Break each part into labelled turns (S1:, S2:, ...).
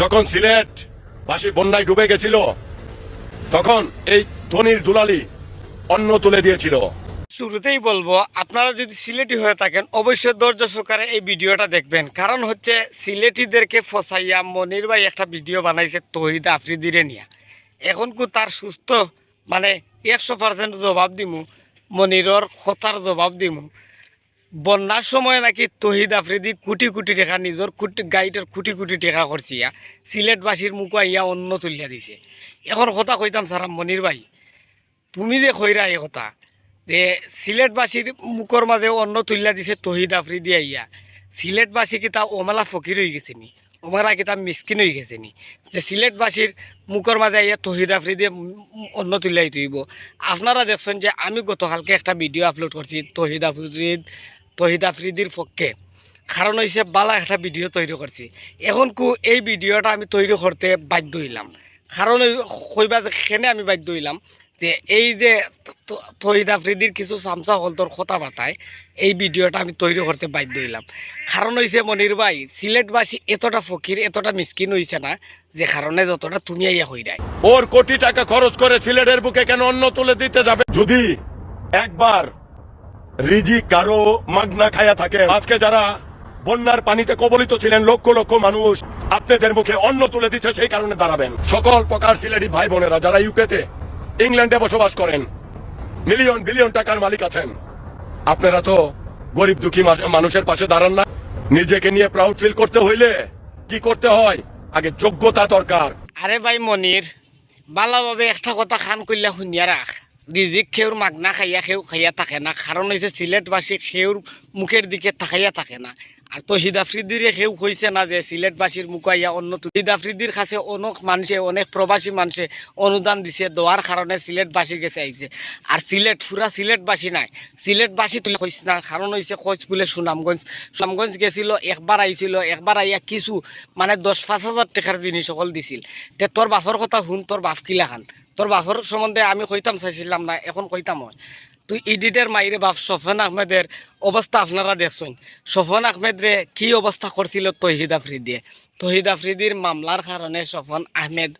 S1: যখন সিলেট বাসী বন্যায় ডুবে গেছিল, তখন এই ধনির দুলালি অন্ন তুলে দিয়েছিল।
S2: শুরুতেই বলব, আপনারা যদি সিলেটি হয়ে থাকেন, অবশ্যই ধৈর্য সহকারে এই ভিডিওটা দেখবেন। কারণ হচ্ছে, সিলেটিদেরকে ফসাইয়া মনির ভাই একটা ভিডিও বানাইছে, তহিদ আফ্রিদিরে নিয়া। এখন কু তার সুস্থ মানে একশো পার্সেন্ট জবাব দিমু, মনিরর কথার জবাব দিমু। বন্যার সময় নাকি তহিদ আফ্রিদি কোটি কোটি টাকা নিজের কোটি গাইডের কোটি কোটি টাকা করছিয়া সিলেটবাসীর মুখ ইয়া অন্য তুলিয়া দিছে। এখন কথা কইতাম সারা মনির ভাই। তুমি যে কইরা এই কথা, যে সিলেটবাসীর মুখর মাঝে অন্য তুলিয়া দিছে তহিদ আফ্রিদি আইয়া সিলেটবাসী কিতা ওমেলা ফকির হয়ে গেছে নি? ওমেলা কিতা মিসকিন হয়ে গেছে নি? যে সিলেটবাসীর মুখর মাঝে আইয়া তহিদ আফ্রিদি অন্য তুলিয়াই তুইব আপনারা দেখছেন যে আমি গতকালকে একটা ভিডিও আপলোড করছি তহিদ আফ্রিদ তহিদ আফ্রিদির পক্ষে। কারণ হয়েছে বালা একটা ভিডিও তৈরি করছি এখন কু এই ভিডিওটা আমি তৈরি করতে বাধ্য হইলাম। কারণ কইবা যে কেনে আমি বাধ্য হইলাম যে এই যে তহিদ আফ্রিদির কিছু চামচা হলতর কথা বাতায় এই ভিডিওটা আমি তৈরি করতে বাধ্য হইলাম। কারণ হয়েছে মনির ভাই সিলেটবাসী এতটা ফকির এতটা মিসকিন হয়েছে না যে কারণে যতটা তুমি আইয়া হই যায়।
S1: ওর কোটি টাকা খরচ করে সিলেটের বুকে কেন অন্য তুলে দিতে যাবে? যদি একবার রিজি কারও মাগনা খায়া থাকে। আজকে যারা বন্যার পানিতে কবলিত ছিলেন, লক্ষ লক্ষ মানুষ আপনাদের মুখে অন্ন তুলে দিচ্ছে, সেই কারণে দাঁড়াবেন। সকল প্রকার সিলেটি ভাই বোনেরা যারা ইউকেতে, ইংল্যান্ডে বসবাস করেন, মিলিয়ন, বিলিয়ন টাকার মালিক আছেন। আপনারা তো গরিব দুঃখী মানুষের পাশে দাঁড়ান না। নিজেকে নিয়ে প্রাউড ফিল করতে হইলে কি করতে হয়? আগে যোগ্যতা দরকার।
S2: আরে ভাই মনির ভালোভাবে একটা কথা খান কইলা শুনিয়া রাখ। রিজিক খেউর মাগনা খাইয়া, খেউ খাইয়া থাকে না। কারণ হয়েছে সিলেটবাসী খেউর মুখের দিকে তাকাইয়া থাকে না। আর তহিদ আফ্রিদিরে কেউ কইছে না যে সিলেটবাসীর মুখাইয়া অন্য তহিদ আফ্রিদির কাছে অনেক মানুষে, অনেক প্রবাসী মানুষে অনুদান দিছে দেওয়ার কারণে সিলেটবাসী গেছে আইছে। আর সিলেট পুরা সিলেটবাসী নাই। সিলেটবাসী তুলে কইস না, কারণ হয়েছে কইস বলে সুনামগঞ্জ। সুনামগঞ্জ গেছিল, একবার আইছিল, একবার আইয়া কিছু মানে দশ, পাঁচ হাজার টাকার জিনিস সকল দিছিল। তে তোর বাপর কথা শুন, তোর বাপ কিলা খান? তোর বাপর সম্বন্ধে আমি কইতাম চাইছিলাম না, এখন কইতাম হয়। তুই ইডিটের মাইরে বাপ সফন আহমেদের অবস্থা আপনারা দেখছেন। সফন আহমেদরে কি অবস্থা করছিল তহিদ আফ্রিদিয়ে তহিদ আফ্রিদির মামলার কারণে সফন আহমেদ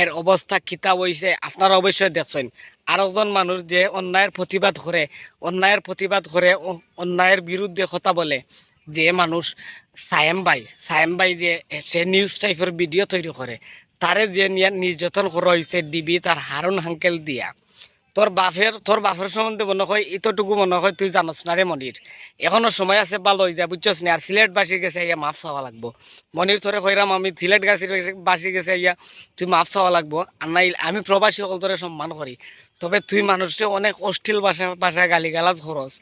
S2: এর অবস্থা কিতাব হয়েছে আপনারা অবশ্যই দেখছেন। আর একজন মানুষ যে অন্যায়ের প্রতিবাদ করে, অন্যায়ের প্রতিবাদ করে অন্যায়ের বিরুদ্ধে কথা বলে, যে মানুষ সায়েম ভাই সায়েম ভাই যে সে নিউজ টাইপের ভিডিও তৈরি করে, তারে যে নির্যাতন করা হয়েছে ডিবি তার হারুন হাঙ্কেল দিয়া। তোর বাপের তোর বাপের সম্বন্ধে মনে হয় এতটুকু মনে হয় তুই জানস না রে মনির। এখনও সময় আছে বা হয়ে যা বুঝছস না, আর সিলেট বাসি গেছে ইয়া মাফ চাওয়া লাগবো। মনির, তোরে কইরাম আমি সিলেট গাছির বাসি গেছে ইয়া তুই মাফ চাওয়া লাগবো। আর নাই, আমি প্রবাসী সকল তোরে সম্মান করি। তবে তুই মানুষকে অনেক অশ্লীল ভাষা, ভাষায় গালিগালাজ খরচ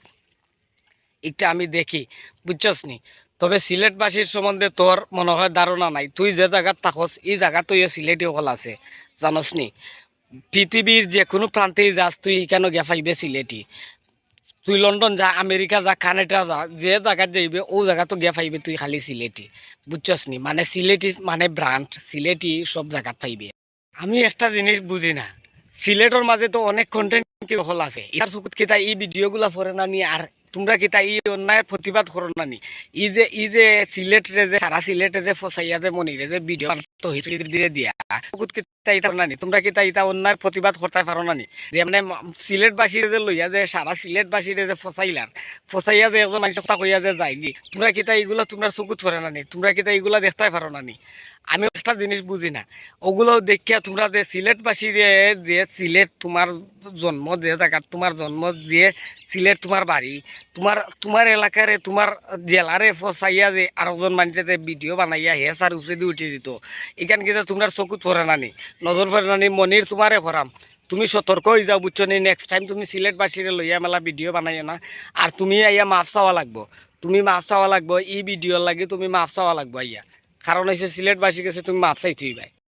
S2: এটা আমি দেখি, বুঝছস নি? তবে সিলেটবাসীর সম্বন্ধে তোর মনে হয় ধারণা নাই। তুই যে জায়গাত থাকস, এই জায়গা তুই সিলেটি হল আছে, জানস নি? পৃথিবীর যে কোনো প্রান্তেই যাস, তুই কেন গে পাইবে সিলেটি? তুই লন্ডন যা, আমেরিকা যা, কানাডা যা, যে জায়গাত যাইবে, ও জায়গা তো গে পাইবে তুই খালি সিলেটি। বুঝছস নি মানে সিলেটি মানে ব্রান্ড সিলেটি সব জায়গাত পাইবে আমি একটা জিনিস বুঝি না। সিলেটের মাঝে তো অনেক কন্টেন্ট হল আছে। ইয়ার চকুত কিতা এই ভিডিওগুলা পড়ে না নি আর তোমরা কিতা এই অন্যায়ের প্রতিবাদ করো না নি? ই যে ই যে সিলেটে যে সারা সিলেটে যে ফসাইয়া যে মনিরে যে ভিডিও তো দিয়ে। দিয়া চকুত কিতা ইতা না নি? তোমরা কিতা ইতা অন্যায়ের প্রতিবাদ করতে পারো না নি? যে মানে সিলেটবাসীর যে লইয়া যে সারা সিলেটবাসীর যে ফসাইলার ফসাইয়া যে একজন মানুষ কথা কইয়া যে যায় কি তোমরা কিতা এইগুলা তোমরা চকুত পড়ে না নি? তোমরা কিতা এইগুলা দেখতে পারো না নি? আমি একটা জিনিস বুঝি না। ওগুলো দেখিয়া তোমরা যে সিলেটবাসী যে সিলেট তোমার জন্ম, যে জায়গা তোমার জন্ম, যে সিলেট তোমার বাড়ি, তোমার তোমার এলাকারে তোমার জেলারে ফসাইয়া যে আরেকজন মানুষে যে ভিডিও বানাইয়া হে সার উপরে দিয়ে উঠে দিত। এখান কিন্তু তোমার চকুত পড়ে নানি নজর পড়ে নানি মনির তোমারে করাম তুমি সতর্ক হয়ে যাও বুঝছ নি নেক্সট টাইম তুমি সিলেটবাসীরে লইয়া মেলা ভিডিও বানাইও না, আর তুমি আইয়া মাফ চাওয়া লাগবো। তুমি মাফ চাওয়া লাগবো এই ভিডিওর লাগে তুমি মাফ চাওয়া লাগবো আইয়া। কারণ হয়েছে সিলেটবাসী গেছে তুমি মাছাই চাইতেই ভাই